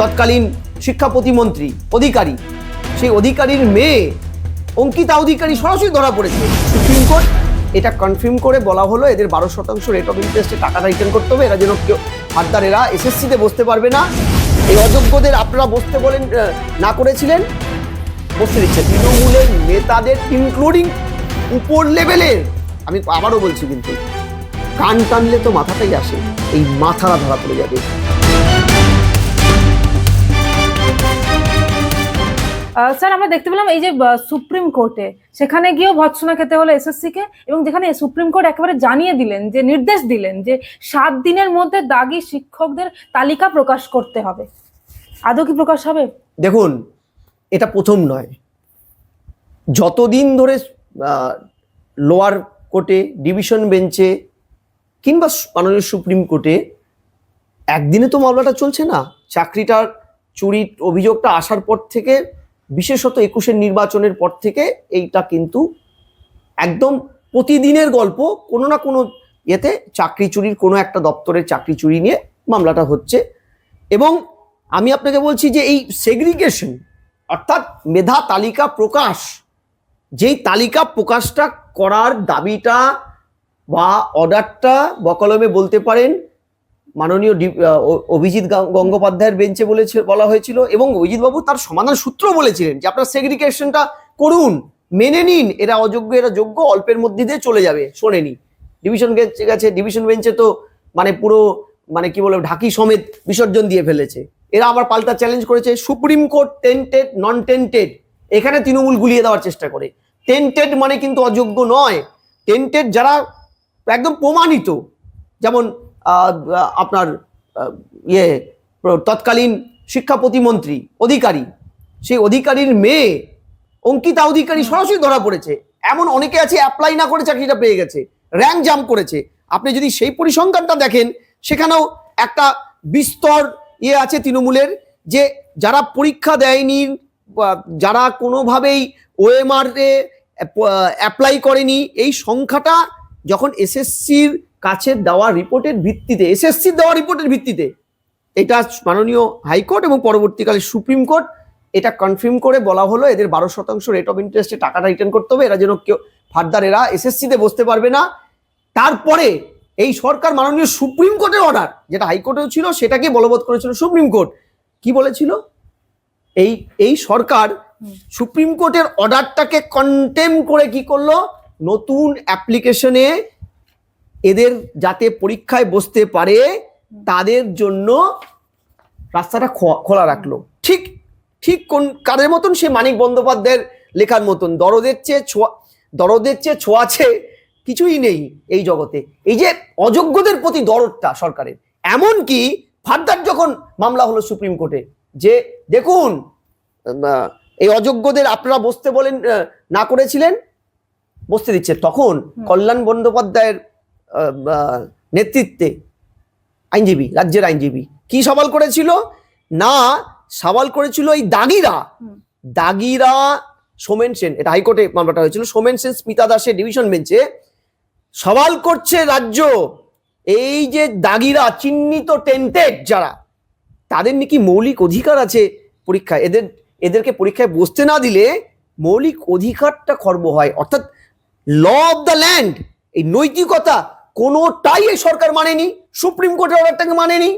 তৎকালীন শিক্ষা প্রতিমন্ত্রী, অধিকারী। সেই অধিকারীর মেয়ে অঙ্কিতা অধিকারী সরাসরি ধরা পড়েছে। সুপ্রিম কোর্ট এটা কনফার্ম করে বলা হলো এদের বারো শতাংশ রেট অফ ইন্টারেস্টে টাকাটা রিটার্ন করতে হবে। এরা যেন কেউ ফার্দার এরা এসএসসিতে বসতে পারবে না। এই অযোগ্যদের আপনারা বসতে বলেন না করেছিলেন? বসতে দিচ্ছে। তৃণমূলের নেতাদের ইনক্লুডিং উপর লেভেলের আমি আবারও বলছি কিন্তু, কান টানলে তো মাথাটাই আসে, এই মাথারা ধরা পড়ে যাবে। স্যার, আমরা দেখতে পেলাম এই যে সুপ্রিম কোর্টে। সেখানে গিয়েও ভৎসনা খেতে হলো এসএসসি কে এবং যেখানে সুপ্রিম কোর্ট একেবারে জানিয়ে দিলেন, যে নির্দেশ দিলেন যে সাত দিনের মধ্যে দাগি শিক্ষকদের তালিকা প্রকাশ করতে হবে। আদৌ কি প্রকাশ হবে? দেখুন, এটা প্রথম নয়। যতদিন ধরে লোয়ার কোর্টে, ডিভিশন বেঞ্চে কিংবা মাননীয় সুপ্রিম কোর্টে একদিনে তো মামলাটা চলছে না। চাকরিটার, চুরির অভিযোগটা আসার পর থেকে বিশেষত একুশের নির্বাচনের পর থেকে এইটা কিন্তু একদম প্রতিদিনের গল্প, কোনো না কোনো ইয়েতে চাকরি চুরির কোনো একটা দপ্তরের চাকরি চুরি নিয়ে মামলাটা হচ্ছে। এবং আমি আপনাকে বলছি যে এই সেগ্রিগেশন অর্থাৎ মেধা তালিকা প্রকাশ, যেই তালিকা প্রকাশটা করার দাবিটা বা অর্ডারটা বকলমে বলতে পারেন মাননীয় অভিজিৎ গঙ্গোপাধ্যায়ের বেঞ্চে বলেছে, বলা হয়েছিল এবং অভিজিৎ বাবু তার সমাধান সূত্র বলেছিলেন যে আপনার সেগ্রিগেশনটা করুন, মেনে নিন, এরা অযোগ্য, এরা যোগ্য, অল্পের মধ্যে দিয়ে চলে যাবে, শোনেনি। ডিভিশন গেছে ডিভিশন বেঞ্চে তো মানে পুরো মানে কি বলব, ঢাকি সমেত বিসর্জন দিয়ে ফেলেছে। এরা আবার পাল্টা চ্যালেঞ্জ করেছে, Supreme Court tainted non tainted এখানে তৃণমূল গুলিয়ে দেওয়ার চেষ্টা করে। টেন্টেড মানে কিন্তু অযোগ্য নয় টেন্টেড যারা একদম প্রমাণিত, যেমন আপনার ইয়ে তৎকালীন শিক্ষা প্রতিমন্ত্রী, অধিকারী। সেই অধিকারীর মেয়ে, অঙ্কিতা অধিকারী সরাসরি ধরা পড়েছে। এমন অনেকে আছে অ্যাপ্লাই না করে চাকরিটা পেয়ে গেছে র্যাঙ্ক জাম্প করেছে। আপনি যদি সেই পরিসংখ্যানটা দেখেন, সেখানেও একটা বিস্তর ইয়ে আছে তৃণমূলের, যে যারা পরীক্ষা দেয়নি যারা কোনোভাবেই ওএমআর এ অ্যাপ্লাই করেনি, এই সংখ্যাটা যখন এসএসসির কাছে দেওয়া রিপোর্টের ভিত্তিতে এসএসসির দেওয়া রিপোর্টের ভিত্তিতে এটা মাননীয় হাইকোর্ট এবং পরবর্তীকালে সুপ্রিম কোর্ট এটা কনফার্ম করে বলা হলো এদের বারো শতাংশ রেট অফ ইন্টারেস্টে টাকাটা রিটার্ন করতে হবে এরা যেন কেউ ফার্দার এরা এসএসসিতে বসতে পারবে না। তারপরে এই সরকার মাননীয় সুপ্রিম কোর্টের অর্ডার যেটা হাইকোর্টেও ছিল সেটাকে বলবৎ করেছিল সুপ্রিম কোর্ট। কি বলেছিল? এই এই সরকার সুপ্রিম কোর্টের অর্ডারটাকে কন্টেম করে কি করল? নতুন অ্যাপ্লিকেশনে এদের যাতে পরীক্ষায় বসতে পারে, তাদের জন্য রাস্তাটা খোলা রাখল। ঠিক ঠিক কোন, কাদের মতন? সে মানিক বন্দ্যোপাধ্যায়ের লেখার মতন। দরদের চেয়ে ছোঁয়া, দরদের চেয়ে ছোঁয়াছে কিছুই নেই এই জগতে। এই যে অযোগ্যদের প্রতি দরদটা সরকারের। এমন কি ফার্দার যখন মামলা হলো সুপ্রিম কোর্টে, যে দেখুন এই অযোগ্যদের আপনারা বসতে বলেন না করেছিলেন বসতে দিচ্ছে। তখন কল্যাণ বন্দ্যোপাধ্যায়ের নেতৃত্বে আইনজীবী রাজ্যের আইনজীবী কি সওয়াল করেছিল? না সওয়াল করেছিল এই দাগিরা। দাগিরা সোমেন সেন এটা হাইকোর্টে মামলাটা হয়েছিল সোমেন সেন স্মিতা দাসের ডিভিশন বেঞ্চে সওয়াল করছে রাজ্য। এই যে দাগিরা চিহ্নিত টেন্টেড যারা তাদের নাকি মৌলিক অধিকার আছে পরীক্ষায়। এদের এদেরকে পরীক্ষায় বসতে না দিলে মৌলিক অধিকারটা খর্ব হয়। অর্থাৎ ল অফ দ্য ল্যান্ড, এই নৈতিকতা কোনোটাই এই সরকার মানেনি, সুপ্রিম কোর্টের অর্ডারটাকে মানেনি।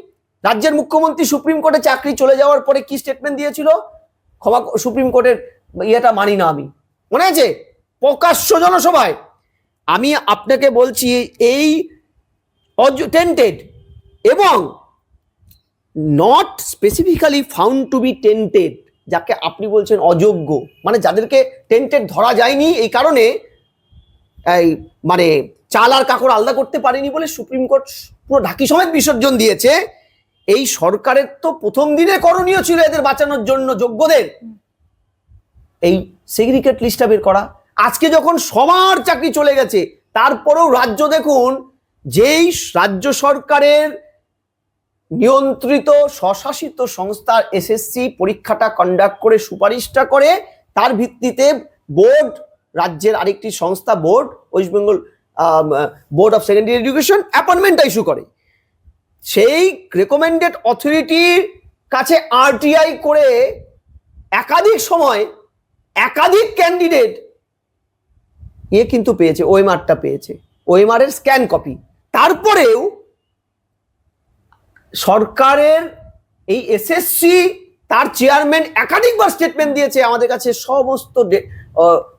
রাজ্যের মুখ্যমন্ত্রী সুপ্রিম কোর্টে চাকরি চলে যাওয়ার পরে কি স্টেটমেন্ট দিয়েছিল? ক্ষমা সুপ্রিম কোর্টের ইয়েটা মানি না আমি। মনে আছে? প্রকাশ্য জনসভায়। আমি আপনাকে বলছি, এই টেন্টেড এবং not specifically found to be tainted যাকে আপনি বলছেন অযোগ্য মানে যাদেরকে টেন্টেড ধরা যায়নি, এই কারণে এই মানে চাল আর কাকড় আলাদা করতে পারেনি বলে সুপ্রিম কোর্ট পুরো ঢাকি সমেত বিসর্জন দিয়েছে। এই সরকারের তো প্রথম দিনে করণীয় ছিল এদের বাঁচানোর জন্য যোগ্যদের। এই সেগ্রিকেট লিস্টটা বের করা। আজকে যখন সবার চাকরি চলে গেছে, তারপরেও রাজ্য দেখুন, যেই রাজ্য সরকারের নিয়ন্ত্রিত স্বশাসিত সংস্থার এসএসসি পরীক্ষাটা কন্ডাক্ট করে, সুপারিশটা করে, তার ভিত্তিতে বোর্ড রাজ্যের আরেকটি সংস্থা board West Bengal board of secondary education অ্যাপয়েন্টমেন্টটা issue করে। সেই রেকমেন্ডেড অথরিটির কাছে আরটিআই করে একাধিক সময় একাধিক ক্যান্ডিডেট ইয়ে কিন্তু পেয়েছে ওএমআরটা পেয়েছে। ওএমআর এর স্ক্যান কপি তারপরেও সরকারের এই এসএসসি তার চেয়ারম্যান একাধিকবার স্টেটমেন্ট দিয়েছে, আমাদের কাছে সমস্ত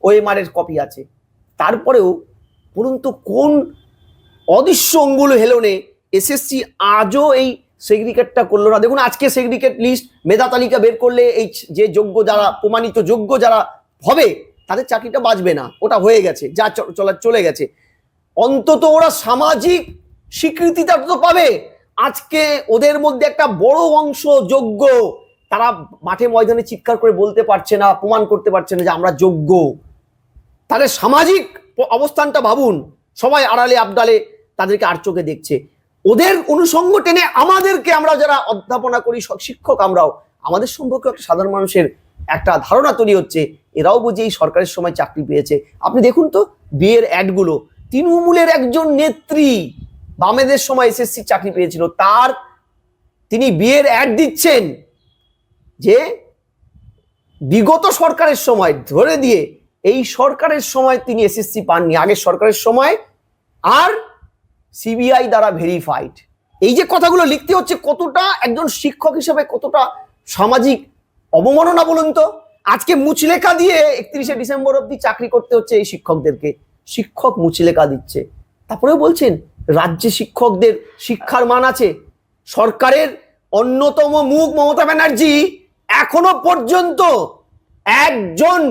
ওএমআর এর কপি আছে। তারপরেও পরন্তু কোন অদৃশ্য অঙ্গুল হেলনে এসএসসি আজও এই সেগ্রিকেটটা করল না? দেখুন, আজকে সেগ্রিকেট লিস্ট মেধা তালিকা বের করলে এই যে যোগ্য যারা, প্রমাণিত যোগ্য যারা হবে, তাদের চাকরিটা বাঁচবে না। ওটা হয়ে গেছে, যা চলা চলে গেছে। অন্তত ওরা সামাজিক স্বীকৃতিটা তো পাবে। আজকে ওদের মধ্যে একটা বড় অংশ যোগ্য তারা মাঠে ময়দানে চিৎকার করে বলতে পারছে না, প্রমাণ করতে পারছে না যে আমরা যোগ্য। তাদের সামাজিক অবস্থানটা ভাবুন, সবাই আড়ালে, আবডালে তাদেরকে আর চোখে দেখছে। ওদের অনুষঙ্গ টেনে আমাদেরকে আমরা যারা অধ্যাপনা করি শিক্ষক আমরাও, আমাদের সম্পর্কে একটা সাধারণ মানুষের একটা ধারণা তৈরি হচ্ছে, এরাও বুঝি এই সরকারের সময় চাকরি পেয়েছে। আপনি দেখুন তো, বিয়ের অ্যাডগুলো, তৃণমূলের একজন নেত্রী বামেদের সময় এসএসসি চাকরি পেয়েছিল, তার তিনি বিয়ের অ্যাড দিচ্ছেন। যে বিগত সরকারের সময় ধরে দিয়ে এই সরকারের সময় তিনি এসএসসি পাননি, আগের সরকারের সময়, আর সিবিআই দ্বারা ভেরিফাইড এই যে কথাগুলো লিখতে হচ্ছে কতটা একজন শিক্ষক হিসেবে কতটা সামাজিক অবমাননা বলুন তো? আজকে মুচলেখা দিয়ে একত্রিশে ডিসেম্বর অব্দি চাকরি করতে হচ্ছে এই শিক্ষকদেরকে। শিক্ষক মুচলেখা দিচ্ছে। তারপরেও বলছেন, রাজ্যে শিক্ষকদের শিক্ষার মান আছে। সরকারের অন্যতম মুখ মমতা ব্যানার্জি এখনও পর্যন্ত একজন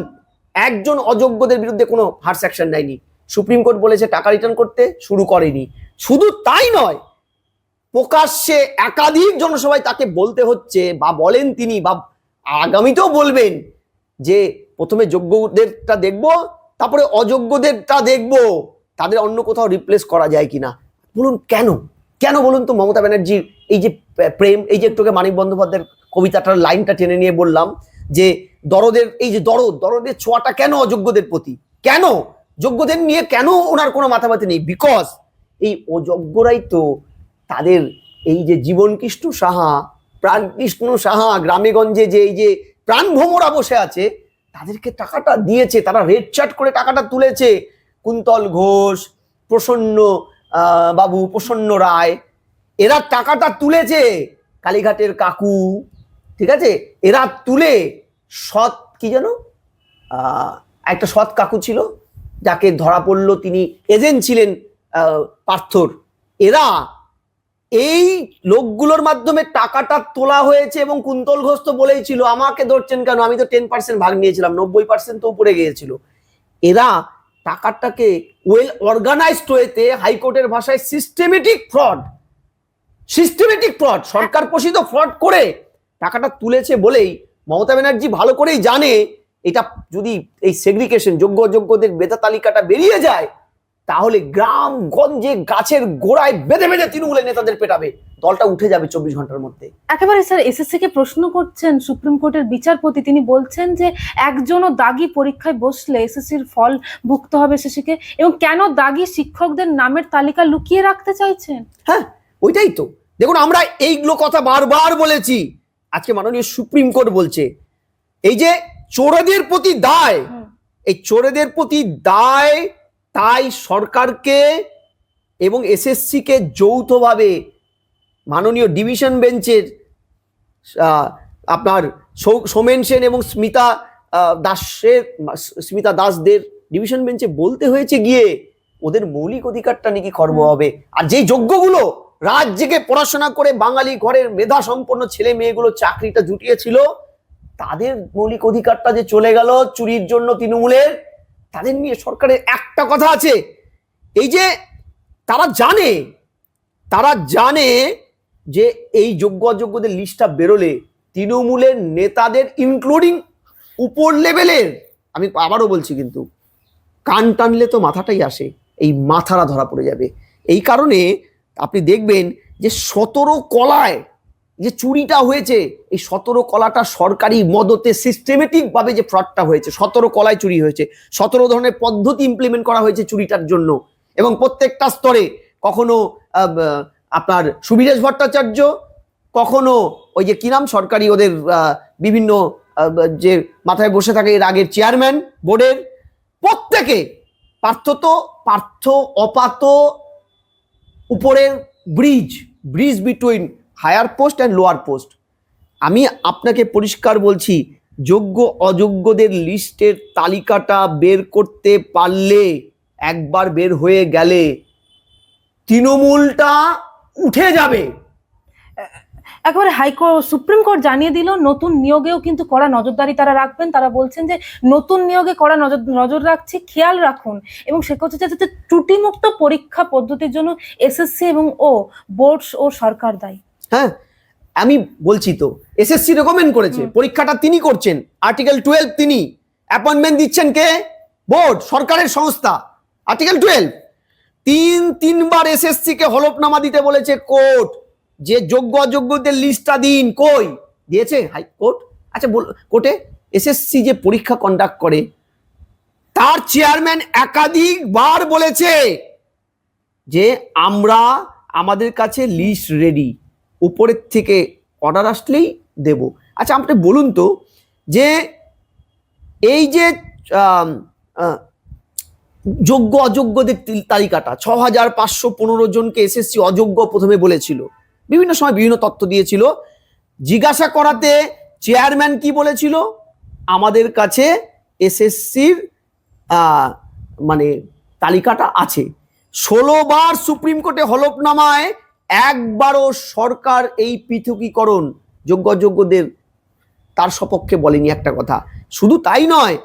একজন অযোগ্যদের বিরুদ্ধে কোনো হার্স অ্যাকশন নেয়নি। সুপ্রিম কোর্ট বলেছে টাকা রিটার্ন করতে শুরু করেনি। শুধু তাই নয়, প্রকাশ্যে একাধিক জনসভায় তাকে বলতে হচ্ছে বা বলেন তিনি বা আগামীতেও বলবেন যে প্রথমে যোগ্যদেরটা দেখব, তারপরে অযোগ্যদেরটা দেখব, তাদের অন্য কোথাও রিপ্লেস করা যায় কিনা। বলুন কেন? কেন বলুন তো মমতা ব্যানার্জির এই যে প্রেম, এই যে একটুকে মানিক বন্দ্যোপাধ্যায়ের কবিতাটার লাইনটা টেনে নিয়ে বললাম যে দরদের, এই যে দরদ, দরদের ছোঁয়াটা কেন অযোগ্যদের প্রতি? কেন? যোগ্যদের নিয়ে কেন ওনার কোনো মাথামাতি নেই? বিকজ এই অযোগ্যরাই তো তাদের এই যে জীবনকৃষ্ণ সাহা, প্রাণকৃষ্ণ সাহা গ্রামেগঞ্জে যে এই যে প্রাণভ্রমরা বসে আছে, তাদেরকে টাকাটা দিয়েছে, তারা রেড চার্ট করে টাকাটা তুলেছে। কুন্তল ঘোষ, প্রসন্ন বাবু প্রসন্ন রায়, এরা টাকাটা তুলেছে। কালীঘাটের কাকু ঠিক আছে? এরা তুলে সৎ, কি যেন? একটা সৎ কাকু ছিল, যাকে ধরা পড়ল তিনি এজেন্ট ছিলেন পার্থর। এরা এই লোকগুলোর মাধ্যমে টাকাটা তোলা হয়েছে এবং কুন্তল ঘোষ তো বলেই ছিল, আমাকে ধরছেন কেন? আমি তো টেন পার্সেন্ট ভাগ নিয়েছিলাম, নব্বই পার্সেন্ট তো উপরে গিয়েছিল। এরা টাকাটাকে ওয়েল অর্গানাইজড ওয়েতে হাইকোর্টের ভাষায় সিস্টেমেটিক ফ্রড সিস্টেমেটিক ফ্রড সরকার পোষিত ফ্রড করে টাকাটা তুলেছে বলেই মমতা ব্যানার্জি ভালো করেই জানে এটা যদি এই সেগ্রিকেশন যোগ্য অযোগ্যদের বেতা তালিকাটা বেরিয়ে যায় তাহলে গ্রাম গঞ্জে গাছের গোড়ায় বেঁধে বেঁধে তৃণমূলের নেতাদের পেটাবে। দলটা উঠে যাবে চব্বিশ ঘণ্টার মধ্যে। একেবারে স্যার এসএসসি কে প্রশ্ন করছেন সুপ্রিম কোর্টের বিচারপতি তিনি বলছেন যে একজনও দাগি পরীক্ষায় বসলে এসএসসির ফল ভুক্ত হবে এসএসসি এবং কেন দাগি শিক্ষকদের নামের তালিকা লুকিয়ে রাখতে চাইছেন? হ্যাঁ ওইটাই তো। দেখুন আমরা এইগুলো কথা বারবার বলেছি। আজকে মাননীয় সুপ্রিম কোর্ট বলছে এই যে চোরদের প্রতি দায় এই চোরেদের প্রতি দায় তাই সরকারকে এবং এসএসসি কে যৌথভাবে মাননীয় ডিভিশন বেঞ্চের আপনার সোমেন সেন এবং স্মিতা দাসের স্মিতা দাসদের ডিভিশন বেঞ্চে বলতে হয়েছে গিয়ে ওদের মৌলিক অধিকারটা নাকি খর্ব হবে। আর যেই যোগ্যগুলো রাত জেগে পড়াশোনা করে বাঙালি ঘরের মেধা সম্পন্ন ছেলে মেয়েগুলো চাকরিটা জুটিয়েছিল, তাদের মৌলিক অধিকারটা যে চলে গেল চুরির জন্য তৃণমূলের, তাদের নিয়ে সরকারের একটা কথা আছে। এই যে তারা জানে তারা জানে যে এই যোগ্য অযোগ্যদের লিস্টটা বেরোলে তৃণমূলের নেতাদের ইনক্লুডিং উপর লেভেলের, আমি আবারও বলছি কিন্তু, কান টানলে তো মাথাটাই আসে, এই মাথারা ধরা পড়ে যাবে। এই কারণে আপনি দেখবেন যে সতেরো কলায় যে চুরিটা হয়েছে, এই সতেরো কলাটা সরকারি মদতে সিস্টেমেটিক ভাবে যে ফ্রডটা হয়েছে, সতেরো কলায় চুরি হয়েছে, সতেরো ধরনের পদ্ধতি ইমপ্লিমেন্ট করা হয়েছে চুরিটার জন্য। এবং প্রত্যেকটা স্তরে কখনো আপনার সুবিরেশ ভট্টাচার্য, কখনো ওই যে কি নাম সরকারি ওদের বিভিন্ন যে মাথায় বসে থাকে এর আগের চেয়ারম্যান বোর্ডের প্রত্যেকে পার্থ তো, পার্থ, অপাত উপরের bridge bridge between higher post and lower post আমি আপনাকে পরিষ্কার বলছি, যোগ্য, অযোগ্যদের লিস্টের তালিকাটা বের করতে পারলে একবার বের হয়ে গেলে তৃণমূলটা উঠে যাবে। একেবারে হাইকোর্ট সুপ্রিম কোর্ট জানিয়ে দিল নতুন নিয়োগেও কিন্তু কড়া নজরদারি তারা রাখবেন। তারা বলছেন যে নতুন নিয়োগে কড়া নজর নজর রাখছি খেয়াল রাখুন এবং সে কথা হচ্ছে যাতে ত্রুটিমুক্ত পরীক্ষা পদ্ধতির জন্য এসএসসি এবং ও বোর্ডস ও সরকার দায়ী। হ্যাঁ আমি বলছি তো এসএসসি রেকমেন্ড করেছে। পরীক্ষাটা তিনি করছেন। আর্টিকেল টুয়েলভ তিনি। অ্যাপয়েন্টমেন্ট দিচ্ছেন কে? বোর্ড সরকারের সংস্থা। আর্টিকেল টুয়েলভ তিন তিনবার এসএসসি কে হলফনামা দিতে বলেছে কোর্ট। যে যোগ্য অযোগ্যদের লিস্টটা দিন, কই? দিয়েছে হাইকোর্ট আচ্ছা বল, কোর্টে এসএসসি যে পরীক্ষা কন্ডাক্ট করে, তার চেয়ারম্যান একাধিকবার বলেছে যে আমরা আমাদের কাছে লিস্ট রেডি উপরের থেকে অর্ডার আসলেই দেব। আচ্ছা আপনি বলুন তো যে এই যে যোগ্য অযোগ্যদের তালিকাটা ছ হাজার পাঁচশো পনেরো জনকে এসএসসি অযোগ্য প্রথমে বলেছিল বিভিন্ন সময় বিভিন্ন তথ্য দিয়েছিল। জিজ্ঞাসা করাতে চেয়ারম্যান কি বলেছিল? আমাদের কাছে এসএসসির মানে তালিকাটা আছে। ষোলো বার সুপ্রিম কোর্টে হলফনামায় একবারও সরকার এই পৃথকীকরণ যোগ্য অযোগ্যদের তার সপক্ষে বলেনি একটা কথা। শুধু তাই নয়,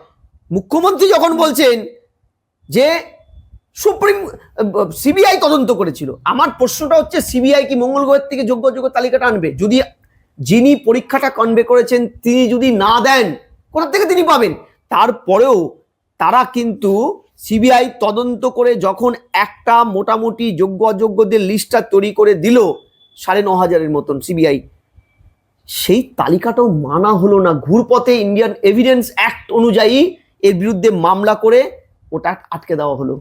মুখ্যমন্ত্রী যখন বলছেন যে সুপ্রিম, সিবিআই তদন্ত করেছিল। আমার প্রশ্নটা হচ্ছে, সিবিআই কি মঙ্গল গ্রহের থেকে যোগ্য যোগ্য তালিকাটা আনবে? যদি যিনি পরীক্ষাটা কনভে করেছেন, তিনি যদি না দেন, কোথা থেকে তিনি পাবেন? তারপরেও তারা কিন্তু সিবিআই তদন্ত করে যখন একটা মোটামুটি যোগ্য অযোগ্যদের লিস্টটা তৈরি করে দিল, সাড়ে ন হাজারের মতন সিবিআই, সেই তালিকাটাও মানা হলো না। ঘুরপথে ইন্ডিয়ান এভিডেন্স অ্যাক্ট অনুযায়ী এর বিরুদ্ধে মামলা করে ওটা আটকে দেওয়া হলো।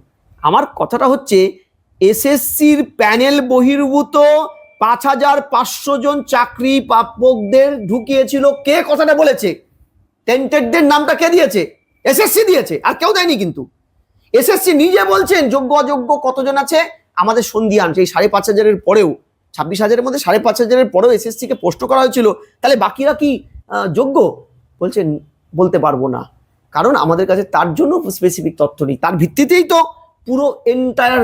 আমার কথাটা হচ্ছে, এসএসসির প্যানেল বহির্ভূত পাঁচ হাজার পাঁচশো জন চাকরি প্রাপকদের ঢুকিয়েছিল। কে কথাটা বলেছে? টেন্টেডদের নামটা কে দিয়েছে? এসএসসি দিয়েছে, আর কেউ দেয়নি কিন্তু। এসএসসি নিজে বলছেন, যোগ্য অযোগ্য কতজন আছে? আমাদের সন্ধিয়ান, সেই সাড়ে পাঁচ হাজারের পরেও, ছাব্বিশ হাজারের মধ্যে সাড়ে পাঁচ হাজারের পরেও এসএসসি কে পোস্ট করা হয়েছিল। তাহলে বাকিরা কি যোগ্য? বলছেন, বলতে পারব না। কারণ আমাদের কাছে তার জন্য স্পেসিফিক তথ্য নেই। তার ভিত্তিতেই তো পুরো এন্টায়ার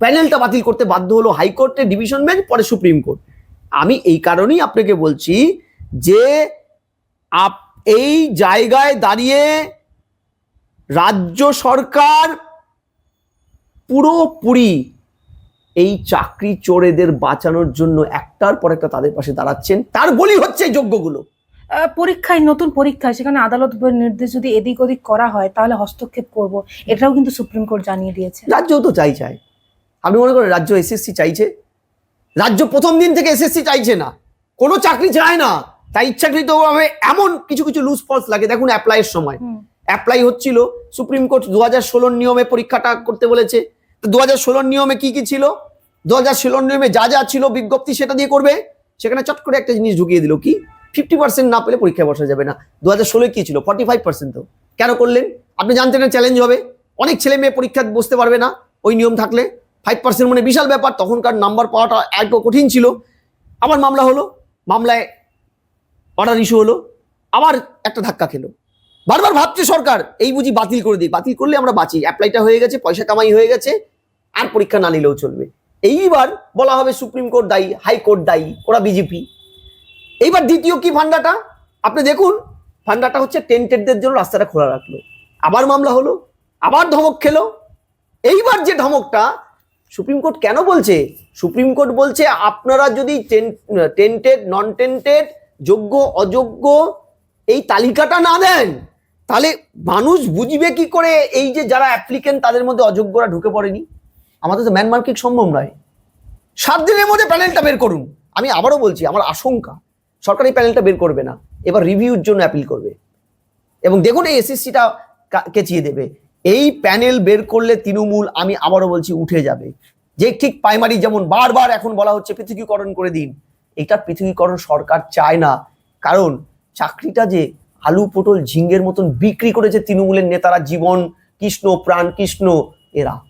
প্যানেলটা বাতিল করতে বাধ্য হলো হাইকোর্টে ডিভিশন বেঞ্চ পরে সুপ্রিম কোর্ট। আমি এই কারণেই আপনাকে বলছি যে আপ, এই জায়গায় দাঁড়িয়ে রাজ্য সরকার পুরোপুরি এই চাকরি চোরেদের বাঁচানোর জন্য একটার পর একটা তাদের পাশে দাঁড়াচ্ছেন। তার বলি হচ্ছে যোগ্যগুলো পরীক্ষায় নতুন পরীক্ষায় সেখানে আদালত নির্দেশ যদি এদিক ওদিক করা হয় তাহলে হস্তক্ষেপ করব। এটাও কিন্তু সুপ্রিম কোর্ট জানিয়ে দিয়েছে। রাজ্যও তো চাই চায় আপনি মনে করেন রাজ্য এসএসসি চাইছে। রাজ্য প্রথম দিন থেকে এসএসসি চাইছে না। কোনো চাকরি চায় না। তাই ইচ্ছাকৃতভাবে এমন কিছু কিছু লুজ ফলস লাগে। দেখুন অ্যাপ্লাইয়ের সময়। অ্যাপ্লাই হচ্ছিল। সুপ্রিম কোর্ট দু হাজার ষোলোর নিয়মে পরীক্ষাটা করতে বলেছে। তো দু হাজার ষোলোর নিয়মে কি কি ছিল? দু হাজার ষোলোর নিয়মে যা যা ছিল বিজ্ঞপ্তি সেটা দিয়ে করবে। সেখানে চট করে একটা জিনিস ঢুকিয়ে দিল। কি? ফিফটি পার্সেন্ট না পেলে পরীক্ষায় বসা যাবে না। দু হাজার ষোলোয় কি ছিল? ফর্টি ফাইভ পার্সেন্ট তো। কেন করলেন? আপনি জানতেন চ্যালেঞ্জ হবে। অনেক ছেলে মেয়ে পরীক্ষা বসতে পারবে না ওই নিয়ম থাকলে। ফাইভ পার্সেন্ট মানে বিশাল ব্যাপার। তখনকার নাম্বার পাওয়াটা একটু কঠিন ছিল। আবার মামলা হলো। মামলায় অর্ডার ইস্যু হলো। আবার একটা ধাক্কা খেলো। বারবার ভাবছে সরকার, এই বুঝি বাতিল করে দিই। বাতিল করলে আমরা বাঁচি। অ্যাপ্লাইটা হয়ে গেছে, পয়সা কামাই হয়ে গেছে। আর পরীক্ষা না নিলেও চলবে। এইবার বলা হবে সুপ্রিম কোর্ট দায়ী হাইকোর্ট দায়ী, ওরা বিজেপি এইবার দ্বিতীয় কি ফান্ডাটা? আপনি দেখুন, ফান্ডাটা হচ্ছে টেন্টেডদের জন্য রাস্তাটা খোলা রাখল। আবার মামলা হলো, আবার ধমক খেলো। এইবার যে ধমকটা, সুপ্রিম কোর্ট কেন বলছে? সুপ্রিম কোর্ট বলছে, আপনারা যদি টেন্টেড নন টেন্টেড যোগ্য, অযোগ্য, এই তালিকাটা না দেন, তাহলে মানুষ বুঝবে কি করে এই যে যারা অ্যাপ্লিকেন্ট তাদের মধ্যে অযোগ্যরা ঢুকে পড়েনি? আমাদের তো ম্যান মার্কিং সম্ভব নয়। সাত দিনের মধ্যে প্যানেলটা বের করুন। আমি আবারও বলছি, আমার আশঙ্কা। সরকার এই প্যানেলটা বের করবে না। এবার রিভিউর জন্য অ্যাপিল করবে। এবং দেখুন এই এসএসসিটা কেচিয়ে দেবে। এই প্যানেল বের করলে তৃণমূল, আমি আবারও বলছি, উঠে যাবে। যে ঠিক প্রাইমারি যেমন বারবার এখন বলা হচ্ছে, পৃথকীকরণ করে দিন। এটা পৃথিবীকরণ সরকার চায় না। কারণ চাকরিটা যে আলু পটল ঝিঙ্গের মতন বিক্রি করেছে তৃণমূলের নেতারা, জীবন, কৃষ্ণ, প্রাণ কৃষ্ণ, এরা।